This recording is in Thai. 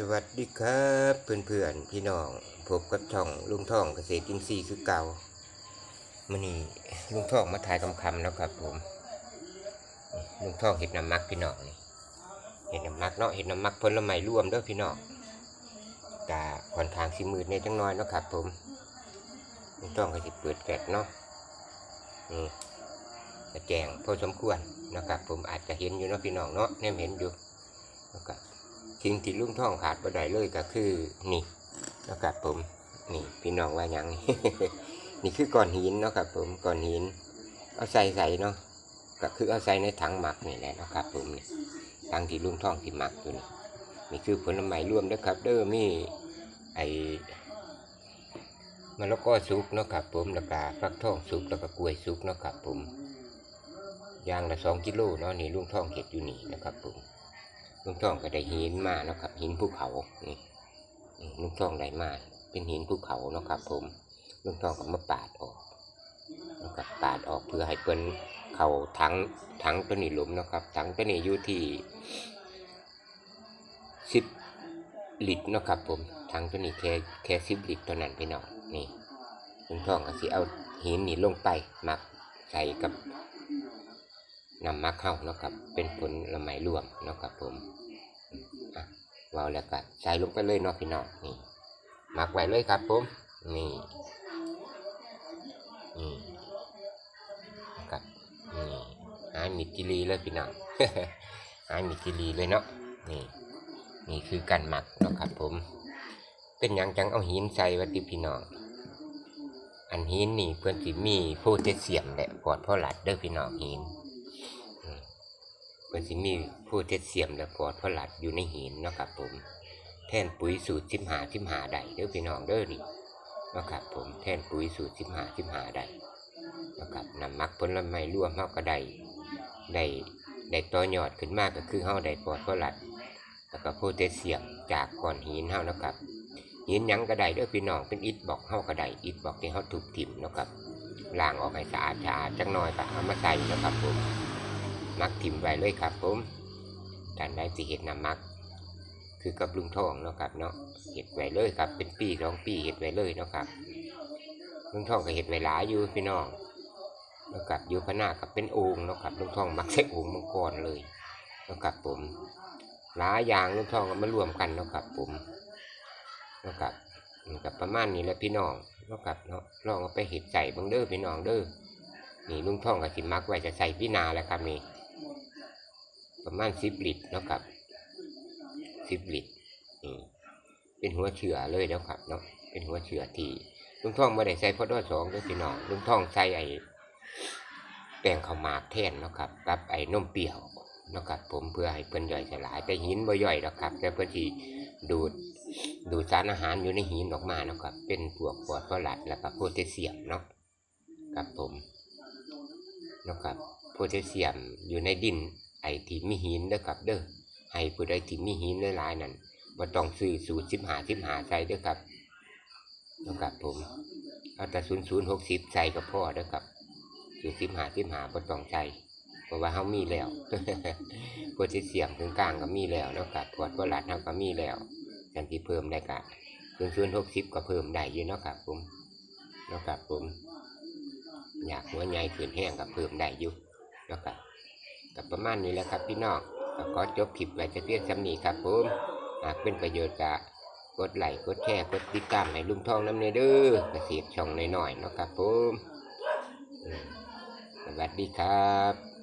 สวัสดีครับเพื่อนๆพี่น้องพบกับช่องลุงท่องเกษตรอินทรีย์คือเก่ามื่อนี้ลุงท่องมาถ่ายคำคำแล้วครับ ผมลุงท่องเห็ดน้ำมักพี่น้องนี่เห็ดน้ำมักเนาะเห็ดน้ำมักผลไม้ร่วมด้อพี่น้องกาค่อนข้างสิมืดในจังน้อยเนาะครับ ผมลุงท่องก็จะเปิดแฟลชเนาะนี่กระแจงพอสมควรนะครับ ผมอาจจะเห็นอยู่เนาะพี่น้องเนาะแนมเห็นอยู่ สิ่งที่ลุงท่องขาดบ่ได้เลยก็คือนี่นะครับผมนี่พี่น้องว่าหยังนี่คือก้อนหินเนาะครับผมก้อนหิน เอาใส่ใส่เนาะก็คือเอาใส่ในถังหมักนี่แหละนะครับผมนี่ถังที่ลุงท่องที่หมักอยู่นี่นี่คือผลไม้รวมนะครับ เด้อมีไอมะละกอสุกเนาะครับผมแล้วก็ฟักทองสุกแล้วก็กล้วยสุกเนาะครับผมยางละสองกิโลเนาะนี่ลุงท่องเก็บอยู่นี่นะครับผม ลุงท่องก็ได้หินมาเนาะครับหินภูเขานี่นี่ลุงท่องได้มาเป็นหินภูเขาเนาะครับ ผมลุงท่องก็มาปาดออกแล้วก็ปาดออกเพื่อให้เปิ้นเขาถังถังตัวนี้หลุมเนาะครับถังตัวนี้อยู่ที่สิบลิตรเนาะครับผมถังตัวนี้แค่แค่สิบลิตรเท่านั้นพี่น้องนี่ลุงท่องก็สิเอาหินนี่ลงไปหมักใส่กับนำมาเข้าเนาะครับเป็นผลละไม้รวมเนาะครับผม อะวาแล้วก็ใส่ลงไปเลยเนาะพี่น้องนี่หมักไว้เลยครับผมนี่นี่นะครับนี่หายมิดจิลีเลยพี่น้องหายมิดจิลีเลยเนาะนี่นี่คือการหมักเนาะครับผม เป็นหยังจังเอาหินใส่วัตถิพี่น้องอันหินนี่เพื่อนสิมีโพแทสเซียมและปอดพ่อหลัดเด้อพี่น้องหิน เพิ่นสิมีโพแทสเซียมและฟอสฟอรัสอยู่ในหินเนาะครับผมแท่นปุ๋ยสูตรสิบหาสิบหาได้เด้อพี่น้องเด้อนี่นะครับผมแท่นปุ๋ยสูตรสิบหาสิบหาได้นะครับนำมักผลไม้ร่วมเฮาก็ได้ได้ได้ต่อยอดขึ้นมากก็คือเฮาได้ฟอสฟอรัสแล้วก็โพแทสเซียมจากก้อนหินเฮานะครับหินยังก็ได้เด้อพี่น้องเป็นอิฐบอกเฮาก็ได้อิฐบอกที่เฮาถูกถิ่มนะครับล้างออกให้สะอาดสะอาดจักหน่อยก็เอามาใส่นะครับผม มักทิมไว้เลยครับผมท่านใดสิเห็ดน้ำมัก คือกับลุงทองเนาะครับเนาะเห็ดไว้เลยครับ เป็นปีสองปีเห็ดไว้เลยเนาะครับลุงทองก็เห็ดไว้หลายอยู่พี่น้องเนาะครับอยู่พน้ากับเป็นโอ่งเนาะครับลุงทองมักใส่โอ่งมังกรเลยเนาะครับผมหลายอย่างลุงทองก็มารวมกันเนาะครับผมเนาะครับกับประมาณนี้แหละพี่น้องเนาะครับเนาะลองเอาไปเห็ดใส่บังเด้อพี่น้องเด้อนี่ลุงท่องกับสิมักไว้จะใส่พี่นาแล้วครับนี่ ประมาณสิบลิตรนะครับสิบลิตรเป็นหัวเฉือเลยแล้วครับเนาะเป็นหัวเฉือที่ลุงท่องม่ได้ใส่พอดอสองด้วยพี่น้องลุงท่องใส่ไอ้แป้งข้าวหมากแทนนะครับกับไอ้นมเปรี้ยวนะครับผมเพื่อให้เปิ้นย่อยสลายแต่หินบ่ย่อยหรอกครับ แต่เพื่อที่ดูดดูดสารอาหารอยู่ในหินออกมานะครับ เป็นพวกฟอสฟอรัสแล้วก็โพแทสเซียมเนาะครับผมนะครับโพแทสเซียมอยู่ในดิน ไอที่มีหินเด้อครับเด้อให้ผู้ใดที่มีหินหลายๆนั่นบ่ต้องซื้อสูตรสิบหาสิบหาใส่เด้อครับนะครับผมเอาแต่ศูนย์ศูนย์หกสิบใส่ก็พอเด้อครับสูตรสิบหาสิบหาบ่ต้องใส่เพราะว่าเฮามีแล้วโพแทสเซียมถึงกลางก็มีแล้วเนาะครับพวดพลัดเฮาก็มีแล้วจังที่เพิ่มได้ก็ศูนย์ศูนย์หกสิบก็เพิ่มได้อยู่เนาะครับผมเนาะครับผม อยากหัวใหญ่ขืนแห้งกับเพิ่มได้อยู่แล้วก็ กับประมาณนี้แหละครับพี่น้องก็ขอจบคลิปไว้จะเพียงสำนีครับผมหากเป็นประโยชน์ก็กดไลค์กดแชร์กดติดตามให้ลุงทองน้ำเนเด้อกระเสียบช่องหน่อยๆเนาะครับผมสวัสดีครับ